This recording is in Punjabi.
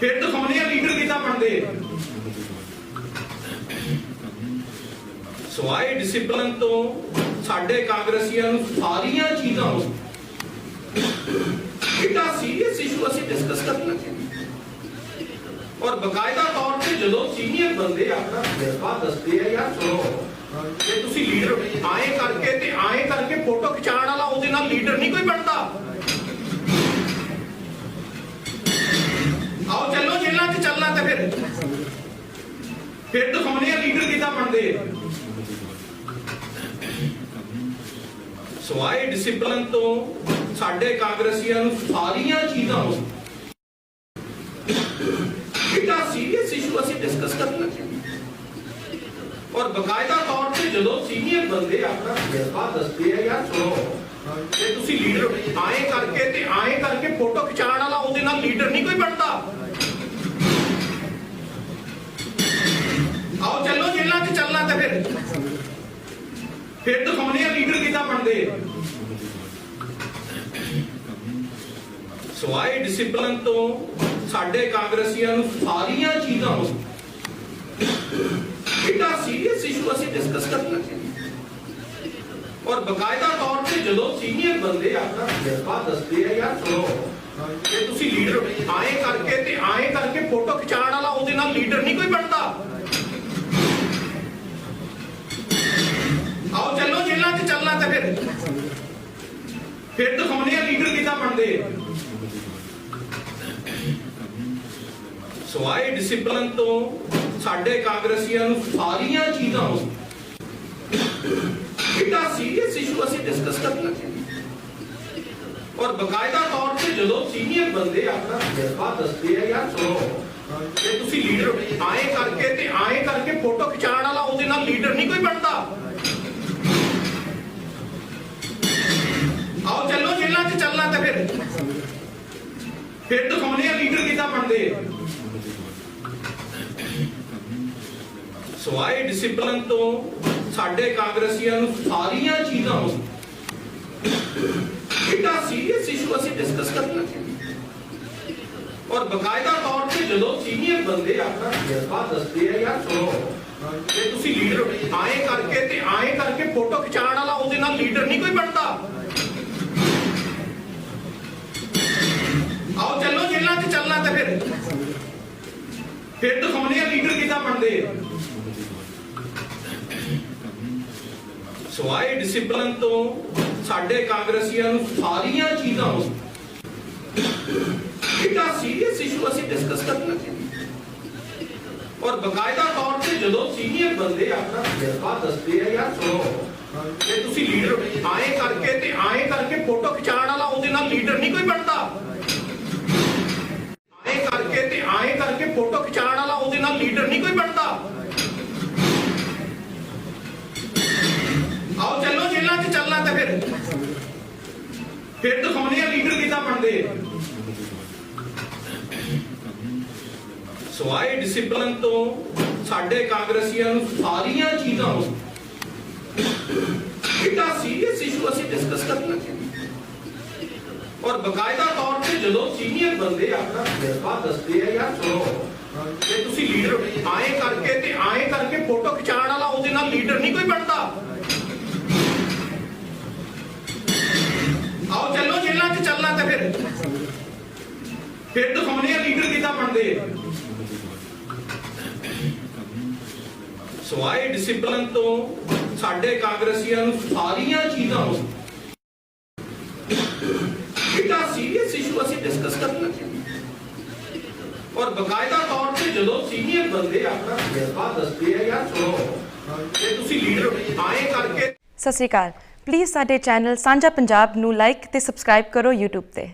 ਫਿਰ ਦਿਖਾਉਂਦੇ ਆ ਲੀਡਰ ਕਿੱਦਾਂ ਬਣਦੇ? ਸਵਾਏ ਡਿਸਪਲਿਨ ਤੋਂ ਸਾਡੇ ਕਾਂਗਰਸੀਆਂ ਨੂੰ ਸਾਰੀਆਂ ਚੀਜ਼ਾਂ ਨੂੰ। ਇਹਦਾ ਸੀਰੀਅਸ ਇਸ਼ੂ ਅਸੀਂ ਡਿਸਕਸ ਕਰਨਾ ਔਰ ਬਕਾਇਦਾ ਤੌਰ ਤੇ ਜਦੋਂ ਸੀਨੀਅਰ ਬੰਦੇ ਆਪਣਾ ਜਜ਼ਬਾ ਦੱਸਦੇ ਆ, ਯਾਰ ਸੁਣੋ, ਜੇ ਤੁਸੀਂ ਲੀਡਰ ਆਏ ਕਰਕੇ ਤੇ ਆਏ ਕਰਕੇ ਫੋਟੋ ਖਿਚਾਉਣ ਵਾਲਾ ਉਹਦੇ ਨਾਲ ਲੀਡਰ ਨਹੀਂ ਕੋਈ ਬਣਦਾ। ਫਿਰ ਦਿਖਾਉਂਦੇ ਆ ਲੀਡਰ ਕਿੱਦਾਂ ਬਣਦੇ? ਸਵਾਏ ਡਿਸਪਲਿਨ ਤੋਂ ਸਾਡੇ ਕਾਂਗਰਸੀਆਂ ਨੂੰ ਸਾਰੀਆਂ ਚੀਜ਼ਾਂ ਨੂੰ ਇਹਦਾ ਸੀਰੀਅਸ ਇਸ਼ੂ ਅਸੀਂ ਡਿਸਕਸ ਕਰਨਾ ਔਰ ਬਕਾਇਦਾ ਤੌਰ ਤੇ ਜਦੋਂ ਸੀਨੀਅਰ ਬੰਦੇ ਆਪਣਾ ਜਜ਼ਬਾ ਦੱਸਦੇ ਆ, ਯਾਰ ਸੁਣੋ, ਜੇ ਤੁਸੀਂ ਲੀਡਰ ਆਏ ਕਰਕੇ ਤੇ ਆਏ ਕਰਕੇ ਫੋਟੋ ਖਿਚਾਉਣ ਵਾਲਾ ਉਹਦੇ ਨਾਲ ਲੀਡਰ ਨਹੀਂ ਕੋਈ ਬਣਦਾ। ਫਿਰ ਦਿਖਾਉਂਦੇ ਆ ਲੀਡਰ ਕਿੱਦਾਂ ਬਣਦੇ? ਸਵਾਏ ਡਿਸਪਲਿਨ ਤੋਂ ਸਾਡੇ ਕਾਂਗਰਸੀਆਂ ਨੂੰ ਸਾਰੀਆਂ ਚੀਜ਼ਾਂ ਨੂੰ ਇਹਦਾ ਸੀਰੀਅਸ ਇਸ਼ੂ ਅਸੀਂ ਡਿਸਕਸ ਕਰਨਾ ਔਰ ਬਕਾਇਦਾ ਤੌਰ ਤੇ ਜਦੋਂ ਸੀਨੀਅਰ ਬੰਦੇ ਆਪਣਾ ਜਜ਼ਬਾ ਦੱਸਦੇ ਆ, ਯਾਰ ਸੁਣੋ, ਜੇ ਤੁਸੀਂ ਲੀਡਰ ਆਏ ਕਰਕੇ ਤੇ ਆਏ ਕਰਕੇ ਫੋਟੋ ਖਿਚਾਉਣ ਵਾਲਾ ਉਹਦੇ ਨਾਲ ਲੀਡਰ ਨਹੀਂ ਕੋਈ ਬਣਦਾ ਆਓ ਚੱਲੋ ਜੇਲਾਂ 'ਚ ਚੱਲਣਾ ਤੇ ਫਿਰ ਫਿਰ ਦਿਖਾਉਂਦੇ ਆ ਲੀਡਰ ਕਿੱਦਾਂ ਬਣਦੇ ਆ। ਸਵਾਏ ਡਿਸਪਲਿਨ ਤੋਂ ਸਾਡੇ ਕਾਂਗਰਸੀਆਂ ਨੂੰ ਸਾਰੀਆਂ ਚੀਜ਼ਾਂ ਨੂੰ ਇਹਦਾ ਸੀਰੀਅਸ ਇਸ਼ੂ ਅਸੀਂ ਡਿਸਕਸ ਕਰਨਾ ਔਰ ਬਕਾਇਦਾ ਤੌਰ ਤੇ ਜਦੋਂ ਸੀਨੀਅਰ ਬੰਦੇ ਆਪਣਾ ਜਜ਼ਬਾ ਦੱਸਦੇ ਆ, ਯਾਰ ਸੁਣੋ, ਜੇ ਤੁਸੀਂ ਲੀਡਰ ਆਏ ਕਰਕੇ ਤੇ ਆਏ ਕਰਕੇ ਫੋਟੋ ਖਿਚਾਉਣ ਵਾਲਾ ਉਹਦੇ ਨਾਲ ਲੀਡਰ ਨਹੀਂ ਕੋਈ ਬਣਦਾ ਫਿਰ ਦਿਖਾਉਂਦੇ ਆ ਲੀਡਰ ਕਿੱਦਾਂ ਬਣਦੇ ਸਵਾਏ ਡਿਸਪਲਿਨ ਤੋਂ ਸਾਡੇ ਕਾਂਗਰਸੀਆਂ ਨੂੰ ਸਾਰੀਆਂ ਚੀਜ਼ਾਂ ਨੂੰ ਇਹਦਾ ਸੀਰੀਅਸ ਇਸ਼ੂ ਅਸੀਂ ਡਿਸਕਸ ਕਰਨਾ। ਔਰ ਬਕਾਇਦਾ ਤੌਰ ਤੇ ਜਦੋਂ ਸੀਨੀਅਰ ਬੰਦੇ ਆਪਣਾ ਜਜ਼ਬਾ ਦੱਸਦੇ ਆ, ਯਾਰ ਸੁਣੋ, ਜੇ ਤੁਸੀਂ ਲੀਡਰ ਆਏ ਕਰਕੇ ਤੇ ਆਏ ਕਰਕੇ ਫੋਟੋ ਖਿਚਾਉਣ ਵਾਲਾ ਉਹਦੇ ਨਾਲ ਲੀਡਰ ਨਹੀਂ ਕੋਈ ਬਣਦਾ। ਫਿਰ ਦਿਖਾਉਂਦੇ ਆ ਲੀਡਰ ਕਿੱਦਾਂ ਬਣਦੇ? ਸਵਾਏ ਡਿਸਪਲਿਨ ਤੋਂ ਸਾਡੇ ਕਾਂਗਰਸੀਆਂ ਨੂੰ ਸਾਰੀਆਂ ਚੀਜ਼ਾਂ ਨੂੰ ਇਹਦਾ ਸੀਰੀਅਸ ਇਸ਼ੂ ਅਸੀਂ ਡਿਸਕਸ ਕਰਨਾ ਔਰ ਬਕਾਇਦਾ ਤੌਰ ਤੇ ਜਦੋਂ ਸੀਨੀਅਰ ਬੰਦੇ ਆਪਣਾ ਜਜ਼ਬਾ ਦੱਸਦੇ ਆ, ਯਾਰ ਸੁਣੋ, ਜੇ ਤੁਸੀਂ ਲੀਡਰ ਆਏ ਕਰਕੇ ਤੇ ਆਏ ਕਰਕੇ ਫੋਟੋ ਖਿਚਾਉਣ ਵਾਲਾ ਉਹਦੇ ਨਾਲ ਲੀਡਰ ਨਹੀਂ ਕੋਈ ਬਣਦਾ ਆਏ ਕਰਕੇ ਤੇ ਆਏ ਕਰਕੇ ਫੋਟੋ ਖਿਚਾਉਣ ਵਾਲਾ ਉਹਦੇ ਨਾਲ ਲੀਡਰ ਨਹੀਂ ਕੋਈ ਬਣਦਾ ਆਓ ਚੱਲੋ ਜੇਲਾਂ 'ਚ ਚੱਲਣਾ ਤੇ ਫਿਰ ਫਿਰ ਆ ਲੀਡਰ ਕਿੱਦਾਂ ਬਣਦੇ? ਸਵਾਏ ਡਿਸਪਲਿਨ ਤੋਂ ਸਾਡੇ ਕਾਂਗਰਸੀਆਂ ਨੂੰ ਸਾਰੀਆਂ ਚੀਜ਼ਾਂ ਨੂੰ। ਇਹਦਾ ਸੀਰੀਅਸ ਇਸ਼ੂ ਅਸੀਂ ਡਿਸਕਸ ਕਰਨਾ ਔਰ ਬਕਾਇਦਾ ਤੌਰ ਤੇ ਜਦੋਂ ਸੀਨੀਅਰ ਬੰਦੇ ਆਪਣਾ ਜਜ਼ਬਾ ਦੱਸਦੇ ਆ, ਯਾਰ ਸੁਣੋ, ਜੇ ਤੁਸੀਂ ਲੀਡਰ ਆਏ ਕਰਕੇ ਤੇ ਆਏ ਕਰਕੇ ਫੋਟੋ ਖਿਚਾਉਣ ਵਾਲਾ ਉਹਦੇ ਨਾਲ ਲੀਡਰ ਨਹੀਂ ਕੋਈ ਬਣਦਾ। ਫਿਰ ਦਿਖਾਉਂਦੇ ਆ, ਲੀਡਰ ਕਿੱਦਾਂ ਬਣਦੇ? ਸਵਾਏ ਡਿਸਪਲਿਨ ਤੋਂ ਸਾਡੇ ਕਾਂਗਰਸੀਆਂ ਨੂੰ ਸਾਰੀਆਂ ਚੀਜ਼ਾਂ ਨੂੰ ਇਹਦਾ ਸੀਰੀਅਸ ਇਸ਼ੂ ਅਸੀਂ ਡਿਸਕਸ ਕਰਨਾ ਔਰ ਬਕਾਇਦਾ ਤੌਰ ਤੇ ਜਦੋਂ ਸੀਨੀਅਰ ਬੰਦੇ ਆਪਣਾ ਜਜ਼ਬਾ ਦੱਸਦੇ ਆ, ਯਾਰ ਸੁਣੋ, ਜੇ ਤੁਸੀਂ ਲੀਡਰ ਆਏ ਕਰਕੇ ਸਤਿ ਸ਼੍ਰੀ ਅਕਾਲ। ਪਲੀਜ਼ ਸਾਡੇ ਚੈਨਲ ਸਾਂਝਾ ਪੰਜਾਬ ਨੂੰ ਲਾਈਕ ਤੇ ਸਬਸਕ੍ਰਾਈਬ ਕਰੋ YouTube ਤੇ।